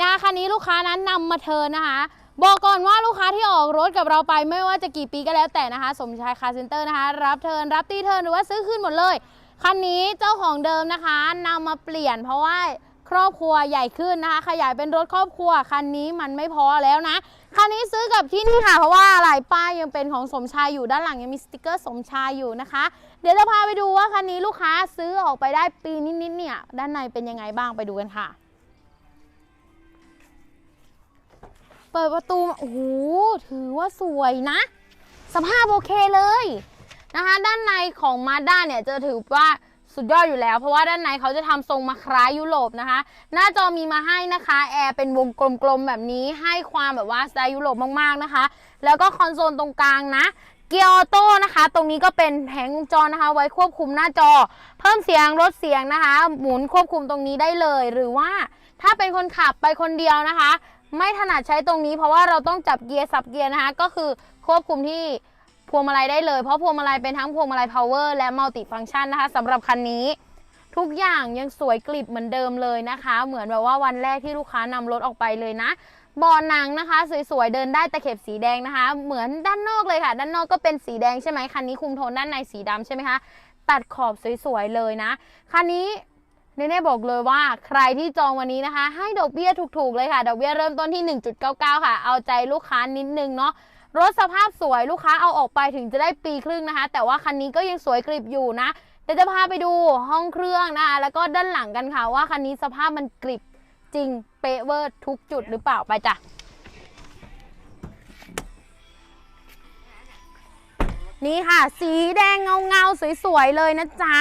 นะคะคันนี้ลูกค้านั้นนำมาเทินนะคะ บอกก่อนว่าลูกค้าที่ออกรถกับเราไปไม่ว่าจะกี่ปีก็แล้วแต่นะคะ สมชายคาร์เซ็นเตอร์นะคะ รับเทินรับตีเทินหรือว่าซื้อขึ้นหมดเลยคันนี้เจ้าของเดิมนะคะนำมาเปลี่ยนเพราะว่าครอบครัวใหญ่ขึ้นนะคะ ขยายเป็นรถครอบครัวคันนี้มันไม่พอแล้วนะคันนี้ซื้อกับที่นี่ค่ะเพราะว่าอะไรป้ายยังเป็นของสมชายอยู่ด้านหลังยังมีสติกเกอร์สมชายอยู่นะคะ เดี๋ยวจะพาไปดูว่าคันนี้ลูกค้าซื้อออกไปได้ปีนิดๆเนี่ย ด้านในเป็นยังไงบ้างไปดูกันค่ะ เปิดประตูโอ้โหถือว่าสวยนะ สภาพโอเคเลยนะคะด้านในของมาด้าเนี่ยจะถือว่าสุดยอดอยู่แล้ว เพราะว่าด้านในเขาจะทำทรงมาคล้ายยุโรปนะคะ หน้าจอมีมาให้นะคะแอร์เป็นวงกลมๆแบบนี้ให้ความแบบว่าสไตล์ยุโรปมากๆนะคะ แล้วก็คอนโซลตรงกลางนะเกียร์ออโต้นะคะ ตรงนี้ก็เป็นแผงวงจรนะคะ ไว้ควบคุมหน้าจอ เพิ่มเสียงลดเสียงนะคะ หมุนควบคุมตรงนี้ได้เลย หรือว่าถ้าเป็นคนขับไปคนเดียวนะคะ ไม่ถนัดใช้ตรงนี้เพราะว่าเราต้องจับเกียร์สับเกียร์นะคะก็คือควบคุมที่พวงมาลัยได้เลย เพราะพวงมาลัยเป็นทั้งพวงมาลัย power และ multi function นะคะสำหรับคันนี้ทุกอย่างยังสวยกลิบเหมือนเดิมเลยนะคะ เหมือนแบบว่าวันแรกที่ลูกค้านำรถออกไปเลยนะบาะหนังนะคะ สวยๆเดินได้ตะเข็บสีแดงนะคะ เหมือนด้านนอกเลยค่ะ ด้านนอกก็เป็นสีแดงใช่ไหมคันนี้คุมโทนด้านในสีดำใช่ไหมคะตัดขอบสวยๆเลยนะคันนี้ เนเน่บอกเลยว่าใครที่จองวันนี้นะคะ ให้ดอกเบี้ยถูกๆเลยค่ะ ดอกเบี้ยเริ่มต้นที่ 1.99 ค่ะ เอาใจลูกค้านิดนึงเนาะรถสภาพสวยลูกค้าเอาออกไปถึงจะได้ปีครึ่งนะคะ แต่ว่าคันนี้ก็ยังสวยกริบอยู่นะเดี๋ยวจะพาไปดูห้องเครื่องนะคะแล้วก็ด้านหลังกันค่ะว่าคันนี้สภาพมันกริบจริงเป๊ะเวอร์ทุกจุดหรือเปล่าไปจ้ะ นี่ค่ะ สีแดงเงาเงาๆสวยๆเลยนะจ๊ะ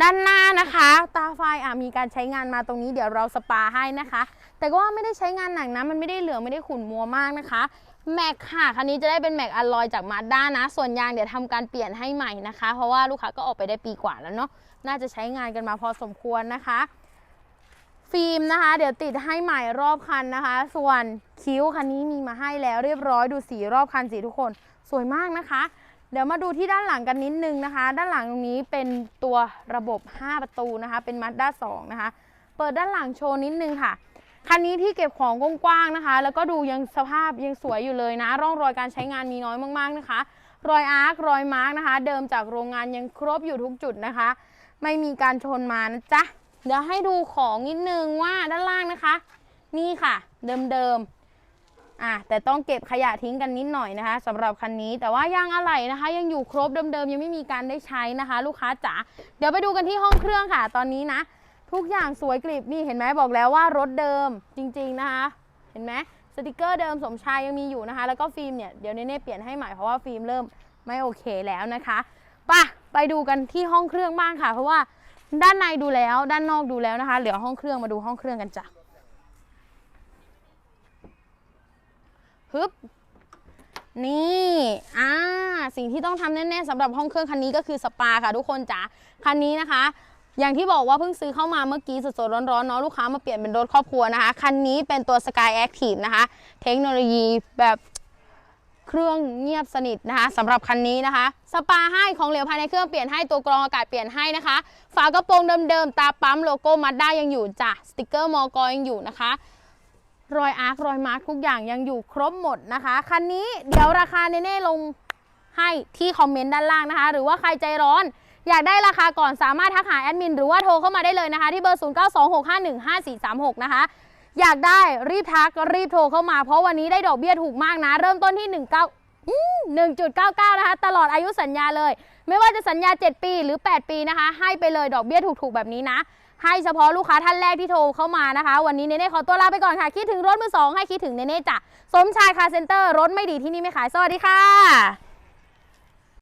ด้านหน้านะคะ ตาไฟอะมีการใช้งานมาตรงนี้เดี๋ยวเราสปาให้นะคะ แต่ก็ว่าไม่ได้ใช้งานหนักนะ มันไม่ได้เหลืองไม่ได้ขุ่นมัวมากนะคะแม็กค่ะ คันนี้จะได้เป็นแม็กอลลอยจากมาด้านะ ส่วนยางเดี๋ยวทำการเปลี่ยนให้ใหม่นะคะ เพราะว่าลูกค้าก็ออกไปได้ปีกว่าแล้วเนาะน่าจะใช้งานกันมาพอสมควรนะคะ ฟิล์มนะคะ เดี๋ยวติดให้ใหม่รอบคันนะคะ ส่วนคิ้วคันนี้มีมาให้แล้วเรียบร้อยดูสีรอบคันสีทุกคน สวยมากนะคะ เดี๋ยวมาดูที่ด้านหลังกันนิดนึงนะคะ ด้านหลังตรงนี้เป็นตัวระบบ 5 ประตูนะคะ เป็นมัดด้า2นะคะ เปิดด้านหลังโชว์นิดนึงค่ะ คันนี้ที่เก็บของกว้างๆนะคะ แล้วก็ดูยังสภาพยังสวยอยู่เลยนะ ร่องรอยการใช้งานมีน้อยมากๆนะคะ รอยอาร์ครอยมาร์กนะคะ เดิมจากโรงงานยังครบอยู่ทุกจุดนะคะ ไม่มีการชนมานะจ๊ะ เดี๋ยวให้ดูของนิดนึงว่าด้านล่างนะคะ นี่ค่ะ เดิมๆ อะแต่ต้องเก็บขยะทิ้งกันนิดหน่อยนะคะสำหรับคันนี้แต่ว่ายางอะไหล่นะคะ ยังอยู่ครบเดิมๆยังไม่มีการได้ใช้นะคะ ลูกค้าจ๋าเดี๋ยวไปดูกันที่ห้องเครื่องค่ะ ตอนนี้นะ ทุกอย่างสวยกริบนี่เห็นไหมบอกแล้วว่ารถเดิมจริง ๆนะคะ เห็นไหมสติกเกอร์เดิมสมชายยังมีอยู่นะคะ แล้วก็ฟิล์มเนี่ยเดี๋ยวเน่เปลี่ยนให้ใหม่เพราะว่าฟิล์มเริ่มไม่โอเคแล้วนะคะป่ะไปดูกันที่ห้องเครื่องบ้างค่ะ เพราะว่าด้านในดูแล้วด้านนอกดูแล้วนะคะ เหลือห้องเครื่องมาดูห้องเครื่องกันจ้ะ ฮึบนี่อ่าสิ่งที่ต้องทำแน่ๆสำหรับห้องเครื่องคันนี้ก็คือสปาค่ะทุกคนจ๋าคันนี้นะคะ อย่างที่บอกว่าเพิ่งซื้อเข้ามาเมื่อกี้สดๆร้อนๆเนาะลูกค้ามาเปลี่ยนเป็นรถครอบครัวนะคะ คันนี้เป็นตัว Sky Active นะคะ เทคโนโลยีแบบเครื่องเงียบสนิทนะคะสำหรับคันนี้นะคะ สปาให้ของเหลวภายในเครื่องเปลี่ยนให้ตัวกรองอากาศเปลี่ยนให้นะคะ ฝากระโปรงเดิมๆตาปั๊มโลโก้มัดได้ยังอยู่จ้ะสติกเกอร์มอกอยังอยู่นะคะ รอยอาร์ครอยมาร์คทุกอย่างยังอยู่ครบหมดนะคะ คันนี้เดี๋ยวราคาเน่ๆลงให้ที่คอมเมนต์ด้านล่างนะคะ หรือว่าใครใจร้อนอยากได้ราคาก่อนสามารถทักหาแอดมินหรือว่าโทรเข้ามาได้เลยนะคะ ที่เบอร์ 0926515436 นะคะ อยากได้รีบทักรีบโทรเข้ามาเพราะวันนี้ได้ดอกเบี้ยถูกมากนะ เริ่มต้นที่ 19 1.99 นะคะ ตลอดอายุสัญญาเลย ไม่ว่าจะสัญญา 7 ปีหรือ 8 ปีนะคะ ให้ไปเลยดอกเบี้ยถูกๆ แบบนี้นะ ให้เฉพาะลูกค้าท่านแรกที่โทรเข้ามานะคะ วันนี้เนเน่ขอตัวลาไปก่อนค่ะ คิดถึงรถมือสองให้คิดถึงเนเน่จ้ะสมชายคาเซ็นเตอร์รถไม่ดีที่นี่ไม่ขายสวัสดีค่ะ